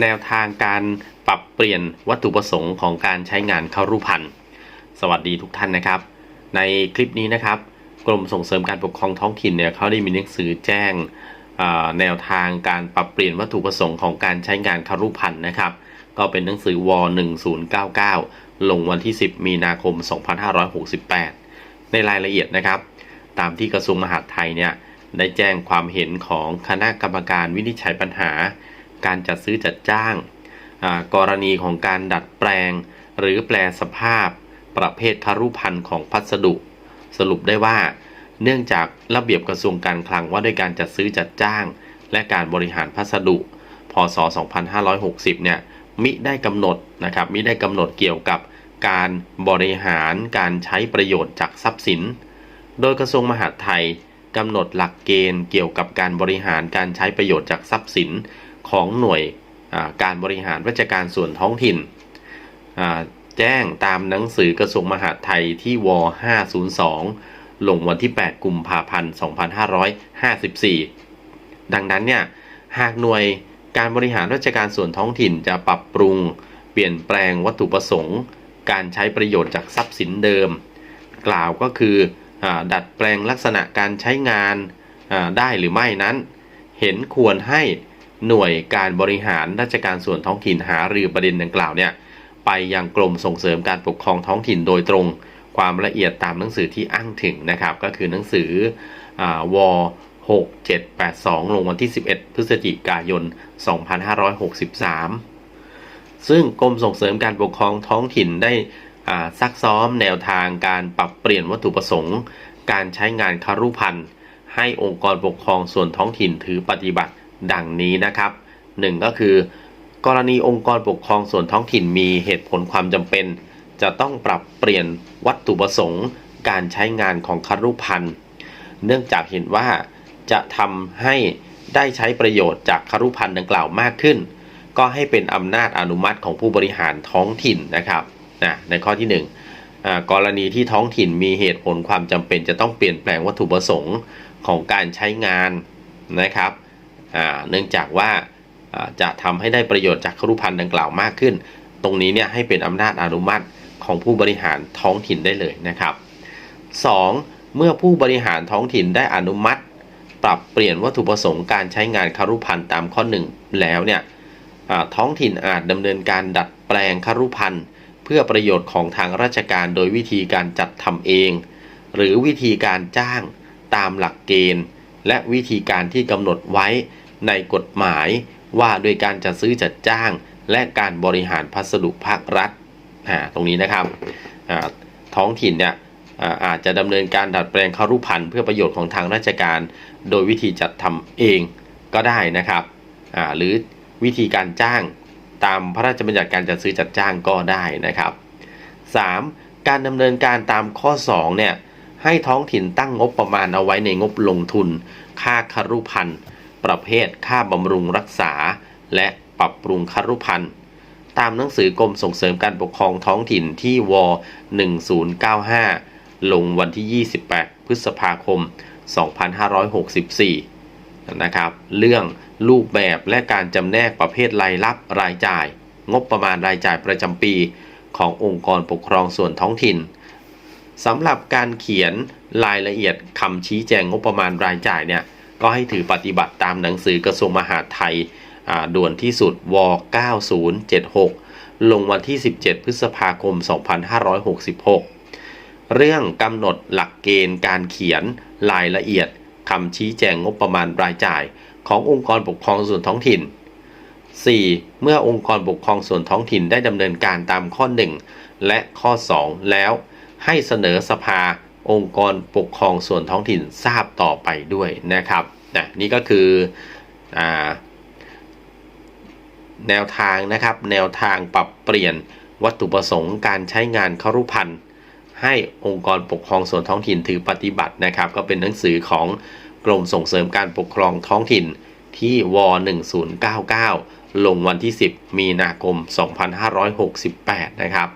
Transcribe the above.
แนวทางการปรับเปลี่ยนวัตถุประสงค์ของการใช้งานเข้ารูปพันธ์สวัสดีทุกท่านนะครับ ในคลิปนี้นะครับ กรมส่งเสริมการปกครองท้องถิ่นเนี่ยเขาได้มีหนังสือแจ้งแนวทางการปรับเปลี่ยนวัตถุประสงค์ของการใช้งานเข้ารูปพันธ์นะครับ ก็เป็นหนังสือว1099 ลงวันที่ 10 มีนาคม 2568 ในรายละเอียดนะครับ ตามที่กระทรวงมหาดไทยเนี่ยได้แจ้งความเห็นของคณะกรรมการวินิจฉัยปัญหา การจัดซื้อจัดจ้าง กรณีของการดัดแปลง หรือแปลสภาพ ประเภทคารุพันธ์ของพัสดุ สรุปได้ว่า เนื่องจากระเบียบกระทรวงการคลังว่าด้วยการจัดซื้อจัดจ้าง และการบริหารพัสดุ พศ 2560 เนี่ยมิได้กำหนดนะครับมิได้กำหนดเกี่ยวกับการบริหารการใช้ประโยชน์จากทรัพย์สิน โดยกระทรวงมหาดไทยกำหนดหลักเกณฑ์เกี่ยวกับการบริหารการใช้ประโยชน์จากทรัพย์สิน ของหน่วยการบริหารราชการส่วนท้องถิ่น แจ้งตามหนังสือกระทรวงมหาดไทยที่ว 502 ลงวันที่ 8 กุมภาพันธ์ 2554 ดังนั้นเนี่ย หากหน่วยการบริหารราชการส่วนท้องถิ่นจะปรับปรุง เปลี่ยนแปลงวัตถุประสงค์ การใช้ประโยชน์จากทรัพย์สินเดิม กล่าวก็คืออดัดแปลงลักษณะการใช้งานได้หรือไม่นั้น เห็นควรให้ หน่วยการบริหารราชการส่วนท้องถิ่นหารือประเด็นดังกล่าวเนี่ยไปยังกรมส่งเสริมการปกครองท้องถิ่นโดยตรงความละเอียดตามหนังสือที่อ้างถึงนะครับ ก็คือหนังสืออว6782 ลงวันที่ 11 พฤศจิกายน 2563 ซึ่งกรมส่งเสริมการปกครองท้องถิ่นได้ซักซ้อมแนวทางการปรับเปลี่ยนวัตถุประสงค์ การใช้งานคารุพันธ์ให้องค์กรปกครองส่วนท้องถิ่นถือปฏิบัติ ดังนี้นะครับหนึ่งก็คือกรณีองค์กรปกครองส่วนท้องถิ่นมีเหตุผลความจำเป็น จะต้องปรับเปลี่ยนวัตถุประสงค์ การใช้งานของคารุพันธ์เนื่องจากเห็นว่าจะทำให้ได้ใช้ประโยชน์จากคารุพันธ์ดังกล่าวมากขึ้น ก็ให้เป็นอำนาจอนุมัติของผู้บริหารท้องถิ่นนะครับนะในข้อที่หนึ่งกรณีที่ท้องถิ่นมีเหตุผลความจำเป็น จะต้องเปลี่ยนแปลงวัตถุประสงค์ของการใช้งานนะครับ เนื่องจากว่าจะทำให้ได้ประโยชน์จากคารุพันธ์ดังกล่าวมากขึ้น ตรงนี้เนี่ยให้เป็นอำนาจอนุมัติของผู้บริหารท้องถิ่นได้เลยนะครับ 2. เมื่อผู้บริหารท้องถิ่นได้อนุมัติ ปรับเปลี่ยนวัตถุประสงค์การใช้งานคารุพันธ์ตามข้อ 1 แล้วเนี่ยท้องถิ่นอาจดำเนินการดัดแปลงคารุพันธ์เพื่อประโยชน์ของทางราชการโดยวิธีการจัดทำเอง หรือวิธีการจ้างตามหลักเกณฑ์ และวิธีการที่กำหนดไว้ในกฎหมายว่าโดยการจัดซื้อจัดจ้าง และการบริหารพัสดุภาครัฐตรงนี้นะครับท้องถิ่นเนี่ยอาจจะดำเนินการดัดแปลงคารุพันธ์เพื่อประโยชน์ของทางราชการ โดยวิธีจัดทำเองก็ได้นะครับหรือวิธีการจ้างตามพระราชบัญญัติการจัดซื้อจัดจ้างก็ได้นะครับ 3. การดำเนินการตามข้อ2เนี่ย ให้ท้องถิ่นตั้งงบประมาณเอาไว้ในงบลงทุน ค่าคารุพันธ์ประเภทค่าบำรุงรักษา และปรับปรุงคารุพันธ์ตามหนังสือกรมส่งเสริมการปกครองท้องถิ่นที่ว 1095 ลงวันที่ 28 พฤษภาคม 2564 นะครับ เรื่องรูปแบบและการจำแนกประเภทรายรับรายจ่าย งบประมาณรายจ่ายประจำปี ขององค์กรปกครองส่วนท้องถิ่น สำหรับการเขียนรายละเอียดคำชี้แจงงบประมาณรายจ่ายเนี่ยก็ให้ถือปฏิบัติตามหนังสือกระทรวงมหาดไทยด่วนที่สุดว9076 ลงวันที่ 17 พฤษภาคม 2566 เรื่องกำหนดหลักเกณฑ์การเขียนรายละเอียดคำชี้แจงงบประมาณรายจ่ายขององค์กรปกครองส่วนท้องถิ่น 4. เมื่อองค์กรปกครองส่วนท้องถิ่นได้ดำเนินการตามข้อ 1 และข้อ 2 แล้ว ให้เสนอสภาองค์กรปกครองส่วนท้องถิ่นทราบต่อไปด้วยนะครับนะนี่ก็คืออแนวทางนะครับ แนวทางปรับเปลี่ยนวัตถุประสงค์การใช้งานคารุพันธ์ให้องค์กรปกครองส่วนท้องถิ่นถือปฏิบัตินะครับ ก็เป็นหนังสือของกรมส่งเสริมการปกครองท้องถิ่นที่ว 1099 ลงวันที่ 10 มีนาคม 2568 นะครับ